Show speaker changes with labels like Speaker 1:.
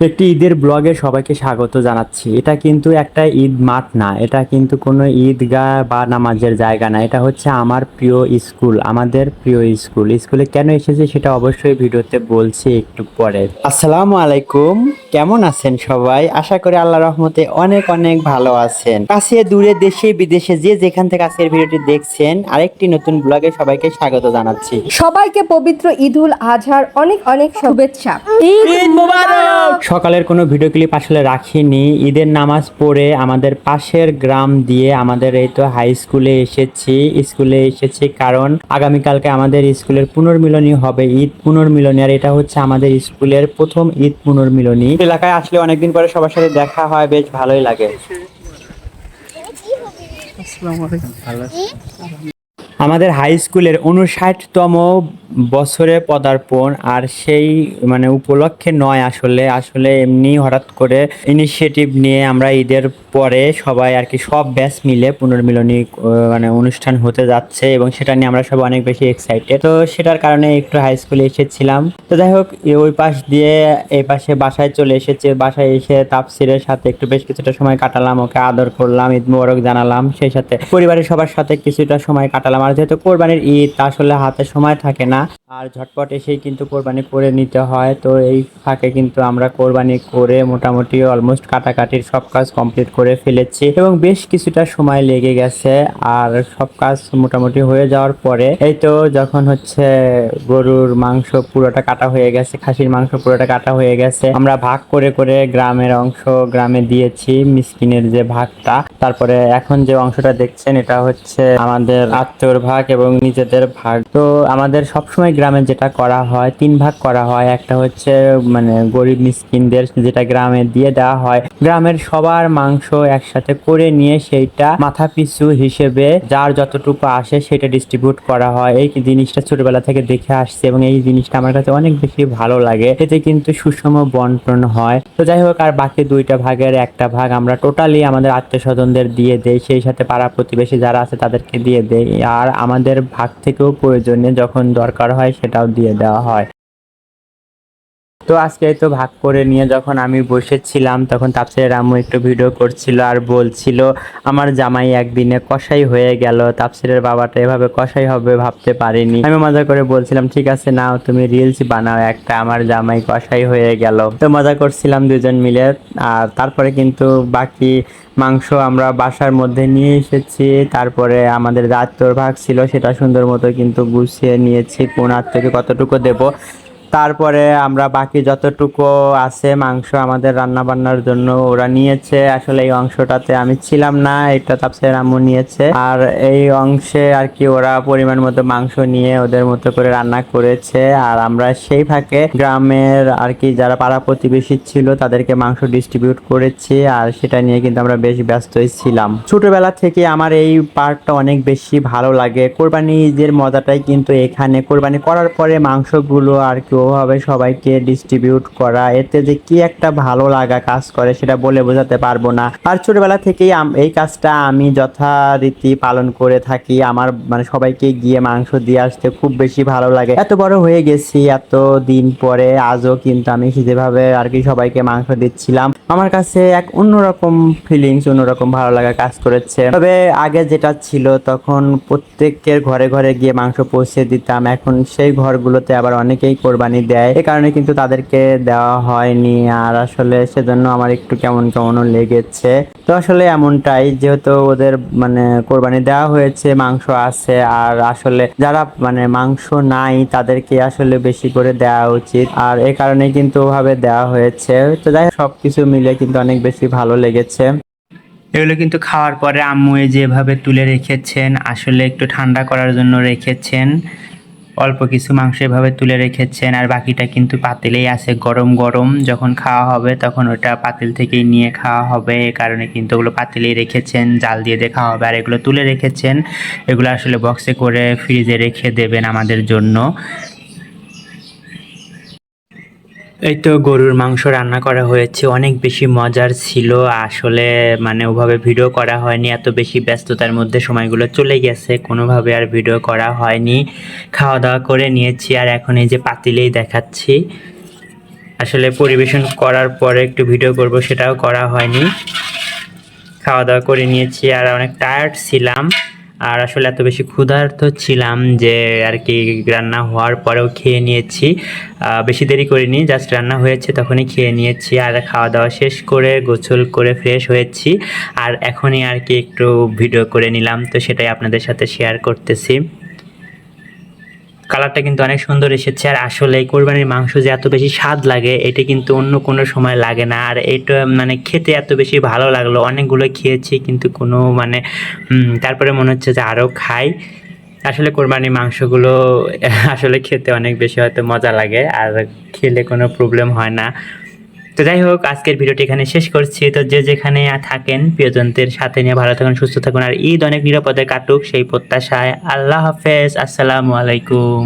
Speaker 1: একটি ঈদের ব্লগে সবাইকে স্বাগত জানাচ্ছি। এটা কিন্তু একটা ঈদ মাঠ না এটা কিন্তু কোনো ঈদগাহ বা নামাজের জায়গা না। এটা হচ্ছে আমার প্রিয় স্কুল আমাদের প্রিয় স্কুল। স্কুলে কেন এসেছি সেটা অবশ্যই ভিডিওতে বলছি একটু পরে। আসসালামু আলাইকুম কেমন আছেন সবাই? আশা করি আল্লাহ রহমতে অনেক অনেক ভালো আছেন। কাছে দূরে দেশে বিদেশে যে যেখান থেকে আজকের ভিডিওটি দেখছেন আরেকটি নতুন ব্লগে সবাইকে স্বাগত জানাচ্ছি।
Speaker 2: সবাইকে পবিত্র ঈদুল আজহার অনেক অনেক শুভেচ্ছা।
Speaker 1: সকালের কোনো ভিডিও ক্লিপ আসলে রাখিনি। ঈদের নামাজ পড়ে আমাদের পাশের গ্রাম দিয়ে আমাদের এই তো হাই স্কুলে এসেছি। স্কুলে এসেছি কারণ আগামীকালকে আমাদের স্কুলের পুনর্মিলনী হবে। ঈদ পুনর্মিলনী আর এটা হচ্ছে আমাদের স্কুলের প্রথম ঈদ পুনর্মিলনী। এলাকায় আসলে অনেকদিন পরে সবার সাথে দেখা হয় বেশ ভালোই লাগে। আমাদের হাই স্কুলের উনষাটতম বছরে পদার্পণ আর সেই মানে উপলক্ষে নয় আসলে। আসলে এমনি হঠাৎ করে ইনিশিয়েটিভ নিয়ে আমরা ঈদের পরে সবাই আর কি সব ব্যাচ মিলে পুনর্মিলনী মানে অনুষ্ঠান হতে যাচ্ছে এবং সেটা নিয়ে আমরা সবাই অনেক বেশি এক্সাইটেড তো সেটার কারণে একটু হাই স্কুলে এসেছিলাম। তো যাই হোক ওই পাশ দিয়ে এই পাশে বাসায় চলে এসেছে। বাসায় এসে তাপসিরের সাথে একটু বেশ কিছুটা সময় কাটালাম, ওকে আদর করলাম, ঈদ মোবারক জানালাম, সেই সাথে পরিবারের সবার সাথে কিছুটা সময় কাটালাম। আর যেহেতু কোরবানির ঈদ, তা আসলে হাতে সময় থাকে না। আর ঝটপট এসেই কিন্তু কোরবানি করে নিতে হয়। তো এই ফাঁকে কিন্তু আমরা কোরবানি করে মোটামুটি অলমোস্ট কাটাকাটির সব কাজ কমপ্লিট করে ফেলেছি এবং বেশ কিছুটা সময় লেগে গেছে। আর সব কাজ মোটামুটি হয়ে যাওয়ার পরে এই তো যখন হচ্ছে গরুর মাংস পুরোটা কাটা হয়ে গেছে, খাসির মাংস পুরোটা কাটা হয়ে গেছে, আমরা ভাগ করে করে গ্রামের অংশ গ্রামে দিয়েছি মিসকিনের যে ভাগটা। তারপরে এখন যে অংশটা দেখছেন, এটা হচ্ছে আমাদের আত্মীয়র ভাগ এবং নিজেদের ভাগ। তো আমাদের সবসময় গ্রামে যেটা করা হয়, তিন ভাগ করা হয়। একটা হচ্ছে মানে গরিব মিসকিনদের যেটা গ্রামে দিয়ে দেওয়া হয়। গ্রামের সবার মাংস একসাথে করে নিয়ে সেইটা মাথা পিছু হিসেবে যার যতটুকু আসে সেটা ডিস্ট্রিবিউট করা হয়। এই জিনিসটা ছোটবেলা থেকে দেখে আসছে এবং এই জিনিসটা আমার কাছে অনেক বেশি ভালো লাগে। এতে কিন্তু সুষম বন্টন হয়। তো যাই হোক, আর বাকি দুইটা ভাগের একটা ভাগ আমরা টোটালি আমাদের আত্মীয় স্বজনদের দিয়ে দেই। সেই সাথে পাড়া প্রতিবেশী যারা আছে তাদেরকে দিয়ে দেই। আর আমাদের ভাগ থেকেও প্রয়োজনে যখন দরকার হয় সেটাও দিয়ে দেওয়া হয়। তো আজকে তো ভাগ করে নিয়ে যখন আমি বসেছিলাম, তখন তাপসের আম্মু একটু ভিডিও করছিল আর বলছিল, আমার জামাই একদিনে কষাই হয়ে গেল, তাপসিরের বাবাটা এভাবে কষাই হবে ভাবতে পারিনি। আমি মজা করে বলছিলাম, ঠিক আছে, নাও, তুমি রিলস বানাও একটা, আমার জামাই কষাই হয়ে গেল। তো মজা করছিলাম দুজন মিলে। আর তারপরে কিন্তু বাকি মাংস আমরা বাসার মধ্যে নিয়ে এসেছি। তারপরে আমাদের রাত্তর ভাগ ছিল, সেটা সুন্দর মতো কিন্তু গুছিয়ে নিয়েছি। কোন থেকে কতটুকু দেবো তারপরে আমরা বাকি যতটুকু আছে মাংস আমাদের রান্না বান্নার জন্য ওরা নিয়েছে। আসলে এই অংশটাতে আমি ছিলাম না, এটা তাপসের আম্মু নিয়েছে। আর এই অংশে আর কি ওরা পরিমাণ মতো মাংস নিয়ে ওদের মতো করে রান্না করেছে। আর আমরা সেই ফাঁকে গ্রামের আর কি যারা পাড়া প্রতিবেশী ছিল তাদেরকে মাংস ডিস্ট্রিবিউট করেছি আর সেটা নিয়ে কিন্তু আমরা বেশ ব্যস্তই ছিলাম। ছোটবেলা থেকে আমার এই পার্টটা অনেক বেশি ভালো লাগে। কোরবানি ঈদের মজাটাই কিন্তু এখানে। কোরবানি করার পরে মাংসগুলো আর কি ওভাবে সবাইকে ডিস্ট্রিবিউট করা, এতে যে কি একটা ভালো লাগা কাজ করে সেটা বলে বোঝাতে পারব না। আর ছোটবেলা থেকেই এই কাজটা আমি যথারীতি পালন করে থাকি। আমার মানে সবাইকে গিয়ে মাংস দিয়ে আসতে খুব বেশি ভালো লাগে। এত বড় হয়ে গেছি এত দিন পরে আজও কিন্তু আমি যেভাবে আর কি সবাইকে মাংস দিচ্ছিলাম। আমার কাছে এক অন্যরকম ফিলিংস অন্যরকম ভালো লাগা কাজ করেছে। তবে আগে যেটা ছিল, তখন প্রত্যেকের ঘরে ঘরে গিয়ে মাংস পৌঁছে দিতাম। এখন সেই ঘরগুলোতে আবার অনেকেই কোরবানি দেয়। এ কারণে কিন্তু তাদেরকে দেওয়া হয়নি। আর আসলে সেজন্য আমার একটু কেমন কেমন লেগেছে। তো আসলে এমনটাই যেহেতু ওদের মানে কোরবানি দেওয়া হয়েছে মাংস আছে আর আসলে যারা মানে মাংস নাই তাদেরকে আসলে বেশি করে দেওয়া উচিত। আর এ কারণে কিন্তু ওভাবে দেওয়া হয়েছে। তো যাই হোক, সবকিছু মিলে কিন্তু অনেক বেশি ভালো লেগেছে। এগুলো কিন্তু খাওয়ার পরে আম্মু যেভাবে তুলে রেখেছেন আসলে একটু ঠান্ডা করার জন্য রেখেছেন। অল্প কিছু মাংস এভাবে তুলে রেখেছেন, আর বাকিটা কিন্তু পাতিলেই আছে। গরম গরম যখন খাওয়া হবে তখন ওটা পাতিল থেকেই নিয়ে খাওয়া হবে। এ কারণে কিন্তু ওগুলো পাতিলেই রেখেছেন, জাল দিয়ে দিয়ে খাওয়া হবে। আর এগুলো তুলে রেখেছেন, এগুলো আসলে বক্সে করে ফ্রিজে রেখে দেবেন আমাদের জন্য। এই তো গরুর মাংস রান্না করা হয়েছে, অনেক বেশি মজার ছিল। আসলে মানে ওভাবে ভিডিও করা হয়নি, এত বেশি ব্যস্ততার মধ্যে সময়গুলো চলে গেছে, কোনোভাবে আর ভিডিও করা হয়নি। খাওয়া দাওয়া করে নিয়েছি আর এখন এই যে পাতিলেই দেখাচ্ছি। আসলে পরিবেশন করার পরে একটু ভিডিও করব, সেটাও করা হয়নি। খাওয়া দাওয়া করে নিয়েছি আর অনেক টায়ার্ড ছিলাম। আর আসলে এত বেশি ক্ষুধার্ত ছিলাম যে আর কি রান্না হওয়ার পরেও খেয়ে নিয়েছি। বেশি দেরি করিনি জাস্ট রান্না হয়েছে তখনই খেয়ে নিয়েছি আর খাওয়া দাওয়া শেষ করে গোছল করে ফ্রেশ হয়েছি। আর এখনই আর কি একটু ভিডিও করে নিলাম, তো সেটাই আপনাদের সাথে শেয়ার করতেছি। কালারটা কিন্তু অনেক সুন্দর এসেছে। আর আসলে কোরবানির মাংস যে এত বেশি স্বাদ লাগে, এটা কিন্তু অন্য কোনো সময় লাগে না। আর এটা মানে খেতে এত বেশি ভালো লাগল। অনেকগুলো খেয়েছি কিন্তু কোনো মানে তারপরে মনে হচ্ছে যে আরও খাই। আসলে কোরবানির মাংসগুলো, আসলে খেতে অনেক বেশি হয়তো মজা লাগে। আর খেলে কোনো প্রবলেম হয় না। তো যাই হোক, আজকের ভিডিওটি এখানে শেষ করছি। তো যে যেখানে থাকেন প্রিয়জনদের সাথে নিয়ে ভালো থাকুন, সুস্থ থাকুন, আর ঈদ অনেক নিরাপদে কাটুক সেই প্রত্যাশায়। আল্লাহ হাফেজ, আসসালামু আলাইকুম।